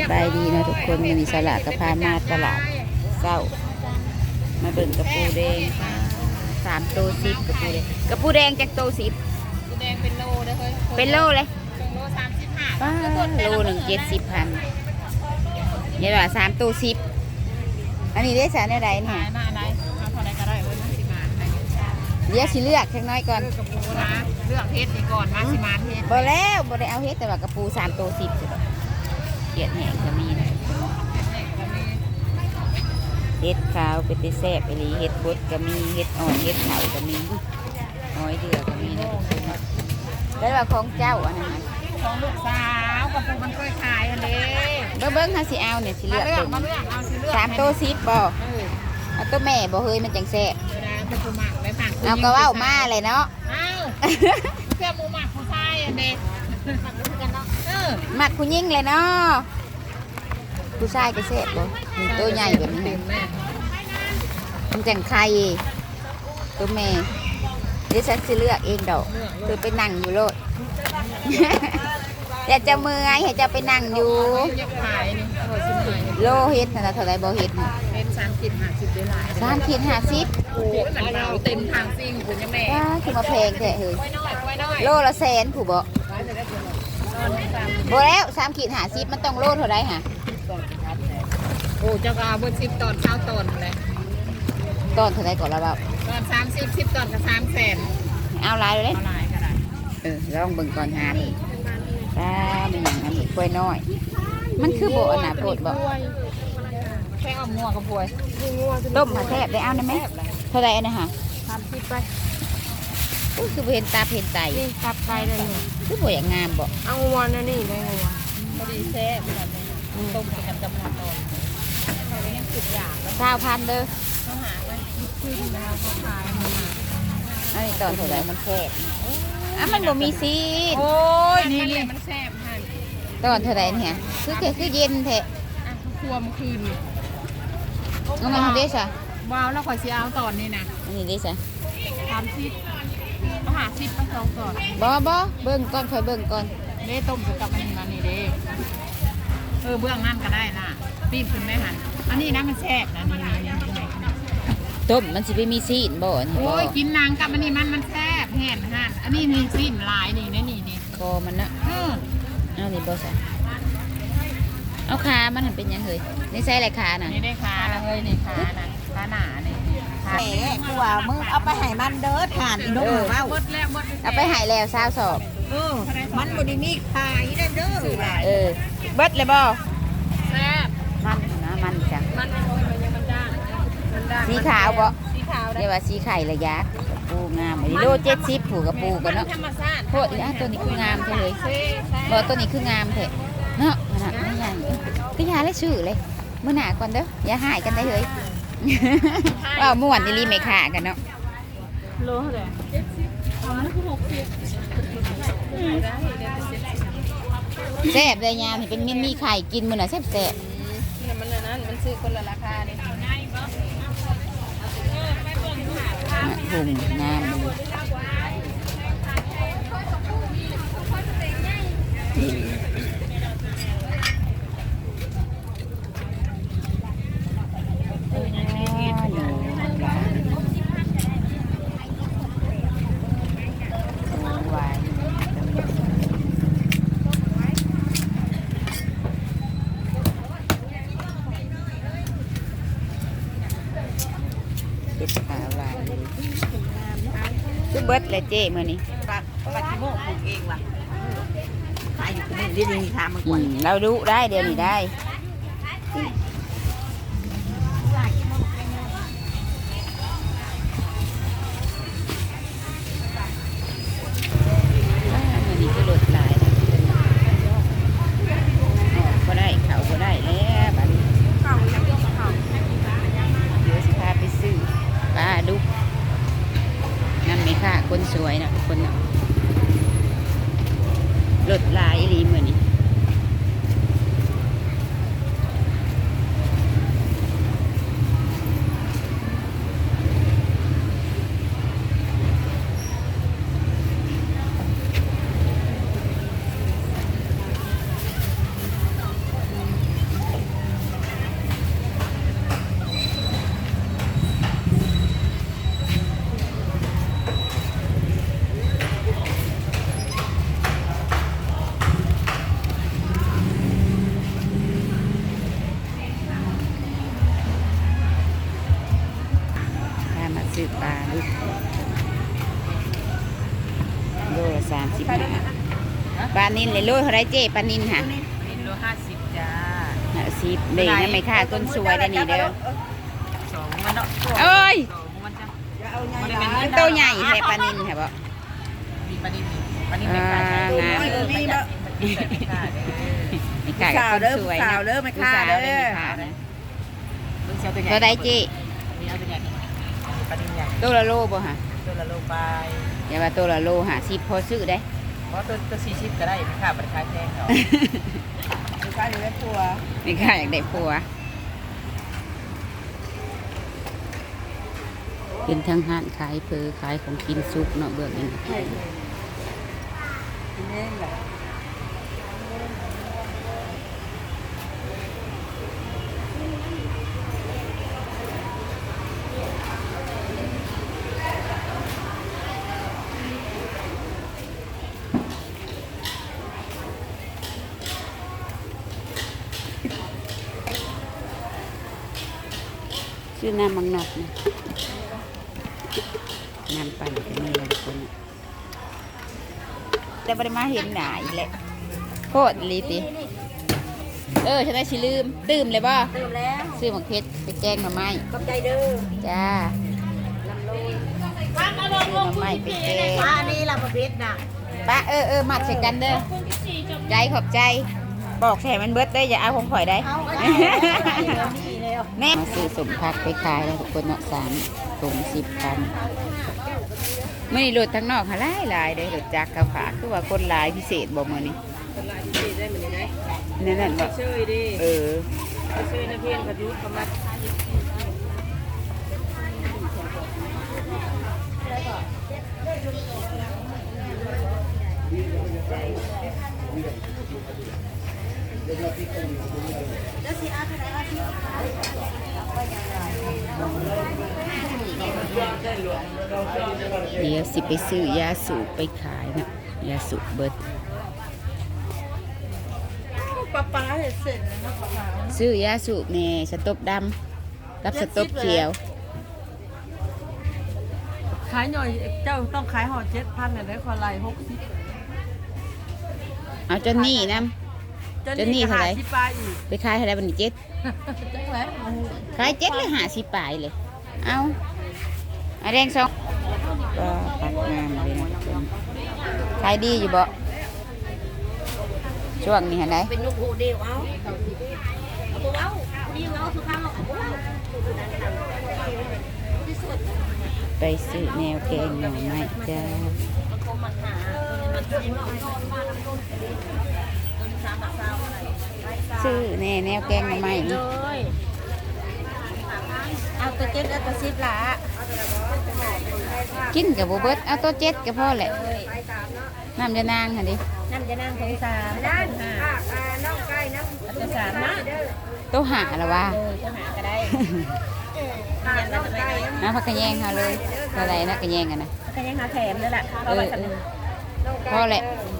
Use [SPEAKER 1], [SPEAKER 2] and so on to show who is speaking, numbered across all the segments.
[SPEAKER 1] สบายดีเนาะทุกคนมีสลัดกระพามาตลาดเศร้า มาเบิ่งกระปูแดงสามโตสิบกระปูแดงกระปูแดงจากโตสิบ
[SPEAKER 2] กูแดงเป็นโลเด้อเฮ้ย
[SPEAKER 1] เป็นโลเลย
[SPEAKER 2] เป็นโลสามสิบห้า
[SPEAKER 1] ป้าโลหนึ่งเจ็ดสิบพันเนี่ยว่าสามโตสิบอันนี้ได้สารอะไรเนี่
[SPEAKER 2] ขายยหน้าได้มาเท่าไรก็ได้เว้ยมาสิมาให้
[SPEAKER 1] เดี๋ยวสิเลือกสักน้อยก่อน
[SPEAKER 2] เลือกกระปูนะเลือกเพชรนี่ก่อนมาสิมาเพชร
[SPEAKER 1] บ่แล้วบ่ได้เอาเฮ็ดแต่ว่ากระปูสามโตสิบ เกียดแห้งก็มีนะ
[SPEAKER 2] ก็มี
[SPEAKER 1] เฮ็ดขาวเป็นติแซ่บไปเลยเฮ็ดบดก็มีเฮ็ดอ่อนเฮ็ดเผาก็มีน้อยเดือก็มีนะทุกคนเนาะแล้วว่าของเจ้าอันนั้นน่ะ
[SPEAKER 2] ของลูกสาวกระปูมันเคยขายอันนี้
[SPEAKER 1] เบิ่งเบิ่งๆถ้าสิเอาเนี่ยสิ
[SPEAKER 2] มา
[SPEAKER 1] เลือก
[SPEAKER 2] เลือก
[SPEAKER 1] เบิ่ง
[SPEAKER 2] มาเลือกเอาสิเลือก
[SPEAKER 1] สามโตสิบบ่
[SPEAKER 2] เออ
[SPEAKER 1] เอาตัวแม่บ่เฮ้ยมันจังแซ่บ
[SPEAKER 2] เวลาจะปูหมักเลยค่ะ
[SPEAKER 1] เอาก็เว้ามาเลยเนาะ
[SPEAKER 2] เอ้าเพื่อปูหมักผู้ชายอันนี้กันเนาะเออ
[SPEAKER 1] มักผู้หญิงเลยเนาะผู้ชายก็แซ่บบ่มีตัวใหญ่แบบนี้
[SPEAKER 2] เต็มแม่
[SPEAKER 1] มันจังไข่ตัวแม่เดี๋ยวฉันสิเลือกเองดอก
[SPEAKER 2] เลือก
[SPEAKER 1] คือไปนั่งอยู่โลดอยากจะเมื่อยให้เจะไปนั่งอยู่
[SPEAKER 2] อยากขายนี่โอ้ยสิมาให้
[SPEAKER 1] โลเฮ็ดนะเท่าไรบ่เฮ็ดน่ะ
[SPEAKER 2] เป็นสามสิบห้าสิบได้หลาย
[SPEAKER 1] สามขีดห้าสิบ
[SPEAKER 2] โอ้ยมันเราเต็มทางซิ่งคุณยังแม่
[SPEAKER 1] ว้าคือมาแพงแท้เฮ้ย
[SPEAKER 2] ไว้น้อยไว้น้อย
[SPEAKER 1] โลละแสนผู้บ่
[SPEAKER 2] ตอนสาม
[SPEAKER 1] บ่แล้วสามขีดห้าสิบมันต้องโลเท่าไรฮะ
[SPEAKER 2] ตอนครับโอ้เจ้าก็เอาเบอร์สิบตอนเช้าตอนเลย
[SPEAKER 1] ตอนเท่าไรก่อนละเบ่า
[SPEAKER 2] ตอนสามสิบสิบตอนกับสามแสน
[SPEAKER 1] เอาหลายเลย
[SPEAKER 2] เอาลายก็ได้
[SPEAKER 1] เออลองเบิ่งก่อนหาเบิ่งตาเป็นหยังอันนี้กล้วยน้อย มันคือบ่อันน่ะโพดบ่
[SPEAKER 2] แค่เอางัวกับพวย
[SPEAKER 1] ต้มมาแทบได้เอาได้ไหมเท่าไรอันนะฮะ
[SPEAKER 2] สามสิบไป
[SPEAKER 1] อุ้ยคือบ่เห็นตาเห็นใจ
[SPEAKER 2] นี่ตับไปเลยเนี่ย
[SPEAKER 1] คือบ่อย่างงามบ่
[SPEAKER 2] เอางัวนะนี่ได้งัวพอดีแซ่บแบบนี้ต้มกันกับผักตอนเขายังสุดอยากแล้ว
[SPEAKER 1] เก้าพันเด้อ
[SPEAKER 2] เขาหาไว้ขึ้นแล้วเขาขายมา
[SPEAKER 1] อันนี้ตอนเท่าไรมันแคบอะมันบ่มีซีด
[SPEAKER 2] โอ้ยนี่นี่มันแซ่บหัน
[SPEAKER 1] ตอนเท่าไรเนี่ยคือคือคือเย็นแท้
[SPEAKER 2] อะครัวมันคืน
[SPEAKER 1] เอามาเด้ซะ
[SPEAKER 2] ว้าวแล้วขอเสียเอาตอนนี้นะ
[SPEAKER 1] อันนี้เด้ซะ
[SPEAKER 2] สามสิบเอา หาสิบมาสองก่อน
[SPEAKER 1] บ่บ่เบิ่งก่อนค่อยเบิ่งก่อน
[SPEAKER 2] เด้ต้มกับอันนี้มานี่เด้เออเบื้องนั่นก็ได้นะปีบขึ้นไหมหันอันนี้นะมันแซ่บนะนี่นี่นี่นี่
[SPEAKER 1] ต้มมันสิไปมีซีดบ่อันนี้บ่
[SPEAKER 2] โอ้ยกินนางกับอันนี้มันมันแซ่บแห่นหันอันนี้มีสิ้นลายนี่นี่นี่นี่
[SPEAKER 1] คอมันนะ
[SPEAKER 2] เออ
[SPEAKER 1] เอานี่บ่ซะเอาขามันหันเป็นหยังเฮ้ยนี่ใส่อะไรขาน่ะ
[SPEAKER 2] นี่ได้ขานะเฮ้ยนี่ขานะขาหนานี่ขา
[SPEAKER 3] แหมกูว่ามึงเอาไปให้มันเด้อทานอีน้องเว้า
[SPEAKER 2] หมดแล้วหมด
[SPEAKER 1] เอาไปใหายแล้วซาวสอบ
[SPEAKER 3] เออมันบ่ได้มีขายเด้อเด้อว่า
[SPEAKER 1] เออเบิดเลยบ่
[SPEAKER 2] แซ่บ
[SPEAKER 1] มันนะมันจ้ะ
[SPEAKER 2] มันโอ้ยมันยังมันด้านมันด้าน
[SPEAKER 1] สีขาวบ่
[SPEAKER 2] สีขาวได้
[SPEAKER 1] เรียกว่าสีไข่ระยะกระปูงามอันนี้โลเจ็ดสิบผูกกระปูกันเนาะ
[SPEAKER 2] ธรรมชาติ
[SPEAKER 1] โทษอีอะตัวนี้คืองามเท่เลย
[SPEAKER 2] เซ่แซ่
[SPEAKER 1] บ่ตัวนี้คืองามเท่เนาะขนาดไม่ใหญ่ก็ยาเลยชื่อเลยมื้อหน้าก่อนเด้ออย่าหายกันได้เลย ว่าม่วนนี่รีไม่ขากันเนาะ
[SPEAKER 2] โลเท่าไหร่เจ็ดสิบอ๋อนั่นคือหกสิบได้เดี๋ยวจะเจ็ดสิบ
[SPEAKER 1] แซ่บเลยยามนี่เป็นมินมีไข่กินมื้อน่ะแซ่บแซ่บ
[SPEAKER 2] เนี่ยมันอันนั้นมันซื้อคนละราคาเนี่ย
[SPEAKER 1] ๆอะหุ่งงามเลยอ๋อหนูหวานหนูหวานเจ็ดขาหวานเลย คือเบิดเลยเจ้มื่อนี้
[SPEAKER 3] ปากปากที่โมกปลูกเองว่ะขายอยู่ที่นี่นี่นี่ทำมันก
[SPEAKER 1] อื
[SPEAKER 3] ว่าม
[SPEAKER 1] เราดูได้เดี๋ยวนี้ได้ นินเลยโลเท่าไรเจ๊ปลานินค่ะ
[SPEAKER 2] ลินโลห้าสิบจ้า
[SPEAKER 1] ห้าสิบเด็กนะไม่ค่าต้นสวยได้นี่เด้อ
[SPEAKER 2] สองมันเนาะ
[SPEAKER 1] เอ้ย
[SPEAKER 2] สองมันจ้ะ
[SPEAKER 3] จะเอาไง
[SPEAKER 2] มันได้
[SPEAKER 3] ล่ะ
[SPEAKER 2] เป็น
[SPEAKER 1] มันโตใหญ่แท้ปลานินค่ะบ่
[SPEAKER 2] มีปลานินปลานินเป็นการใช้
[SPEAKER 1] อ่างาม
[SPEAKER 2] เออมีแบบมีแบบค่ะเด้อ
[SPEAKER 1] ไม่ค่ากับ
[SPEAKER 3] ข่าว
[SPEAKER 1] ต้น
[SPEAKER 3] เด้อ
[SPEAKER 1] สวย
[SPEAKER 3] ข่าว
[SPEAKER 1] นะ
[SPEAKER 3] เด้อไม่
[SPEAKER 1] ผู้
[SPEAKER 3] ค่า
[SPEAKER 1] สาว
[SPEAKER 3] เด้
[SPEAKER 1] ได้
[SPEAKER 3] อ
[SPEAKER 1] ไม่ค่านะ
[SPEAKER 2] ลูกเชียวตัวใหญ่
[SPEAKER 1] เท่าไรเจ๊
[SPEAKER 2] มีเอาตัวใหญ่ปลานินใหญ่
[SPEAKER 1] ตัวละโลบ่ค่ะ
[SPEAKER 2] ตัวละโลไป
[SPEAKER 1] อย่าว่าตัวละโลหาสิพอซื้อได้
[SPEAKER 2] เพราะตัวตัวสี่สิบก็ได้ไม่ค่าบริการแพงหรอก
[SPEAKER 3] ไม่ค่าอยู่ในครัว
[SPEAKER 1] ไม่ค่าอยากได้ผัวเป็นทั้งห้านขายเพอขายของกินซุปเนาะเบื้องนี้
[SPEAKER 3] กินเอง แหละ
[SPEAKER 1] ชื่อน้ำมังนอกนะน้ำปั่นก็มีหลายคนน่ะแต่บริมาเห็นหนาอีกแหละโคตรลีติ เออฉันได้ชิลืม ตื่มเลยบ่
[SPEAKER 3] เติมแล้ว
[SPEAKER 1] ซื้อหมกเพชรไปแจ้งหน่อไม้
[SPEAKER 3] ขอบใจเด้อ
[SPEAKER 1] จ้า
[SPEAKER 3] ลำโลย
[SPEAKER 1] ซื้อหน่อไม้ไปแจ้ง
[SPEAKER 3] ป้านี่ลำประเภทน่ะ
[SPEAKER 1] ป้าเออเออมัดใส่กันเด้อใจขอบใจ บอกแช่มันเบิดได้อย่าเอาของข่อยได้
[SPEAKER 3] เอาก็ได้ แล้วนี่แล้ว
[SPEAKER 1] แม่มาซื้อสมพักไปขายแล้วทุกคนเนาะสามถุงสิบพันมื่อนี้รถทั้งนอกหาหลายหลายเด้อรถจักรกระฝากคือว่าคนหลายพิเศษบ่มื่อนี้
[SPEAKER 3] ลายที่ได้เหมือนนี้
[SPEAKER 1] นั่นนั่นบ่
[SPEAKER 3] ช่วยดิ
[SPEAKER 1] เออ
[SPEAKER 3] ช่วยนะเพียงกระยุกกำลัง
[SPEAKER 1] เดี๋ยวสิไปซื้อยาสูบไปขายนะยาสูบเบิด
[SPEAKER 3] ป้าป้าเสร็จแล้วนะป้าป้า
[SPEAKER 1] ซื้อยาสูบแน่สต๊อปดำรับสต๊อปเขียว
[SPEAKER 4] ขายหน่อยเจ้าต้องขายห่อเจ็ดพันเนี่ยได้คนไรหกสิบ
[SPEAKER 1] เอาจนนี่นํจะหนี้เท่าไหร่
[SPEAKER 4] สิบปลายอีก
[SPEAKER 1] ไปขายเท่าไหรบัดนเจ็ด
[SPEAKER 4] จังแล้ว
[SPEAKER 1] ขายเจ็ดหรือหาสิปลายเลย เอาอันแดงสองก็ปักงามเลยนะทุกคนขายดีอยู่บ่ช่วงนี้เห็นไหม
[SPEAKER 3] เป็นนกหูเดียวเอาเอาตัวเอาดีเอาสุภาพเอาตัวเอา
[SPEAKER 1] ไปซื้อแนวแกงหน่อไม้จ้า ซื้อแน่แนวแกงหน่อไม้นี่
[SPEAKER 3] เอาตัวเจ็ดเอาตัวสิบละ
[SPEAKER 1] กินกับโบเบิร์ตเอาตัวเจ็ดก็พอแหละน้ำจะนางค่ะดิ
[SPEAKER 3] นั่นจะนั่งของสามนั่นค่ะน้องไก่น้ำตัวสามนะ
[SPEAKER 1] ตัวหาละวะ
[SPEAKER 3] เออจะหาก็ได้ค่ะน้องไก่
[SPEAKER 1] น้ำผักกระแยงเขาเลยเท่าไหรนะกระแยงกันนะ
[SPEAKER 3] ก็ยังหาแถมนั่นแหละ
[SPEAKER 1] เออเออพอแหละ
[SPEAKER 3] แ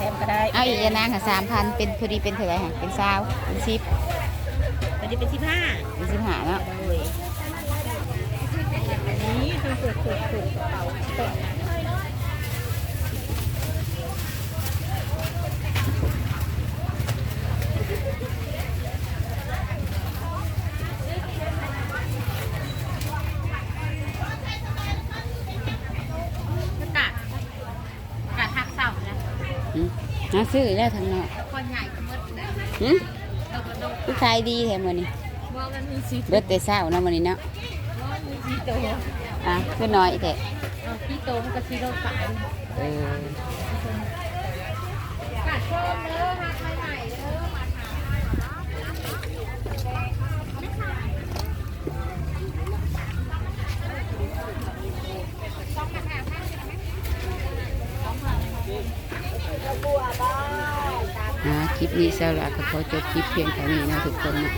[SPEAKER 3] ถมก็ได้
[SPEAKER 1] เอาอีกอยานางค่ะสามพันเป็นพอดีเป็นเท่าไหรค่ะเป็นซาวเป็นสิบ
[SPEAKER 3] วันนี้เป็นสิบห้า
[SPEAKER 1] เป็นสิบหาเนาะ
[SPEAKER 3] นี่คือสุดสุดสุด
[SPEAKER 2] กาดกาดทักเสานะ
[SPEAKER 1] หืมน่า ซื้อแล้วทางนอก
[SPEAKER 2] คนใหญ่ก็มืดนะ
[SPEAKER 1] หืมคือขายดีแถมวันนี้
[SPEAKER 2] ว่ามันมีสี
[SPEAKER 1] เบิดแต่เช้าเนาะวันนี้เนาะ
[SPEAKER 2] ว่ามีสีโต
[SPEAKER 1] อะคือน้อยแต่
[SPEAKER 2] เอาสีโตมันก็สีโตขาย
[SPEAKER 1] เออกา
[SPEAKER 2] ดชมเด้อหักใหม่ๆเด้อ
[SPEAKER 1] อะค ลิปนี้เช้าละก็ขอจบคลิปเพียงเท่านี้นะทุกคนนะ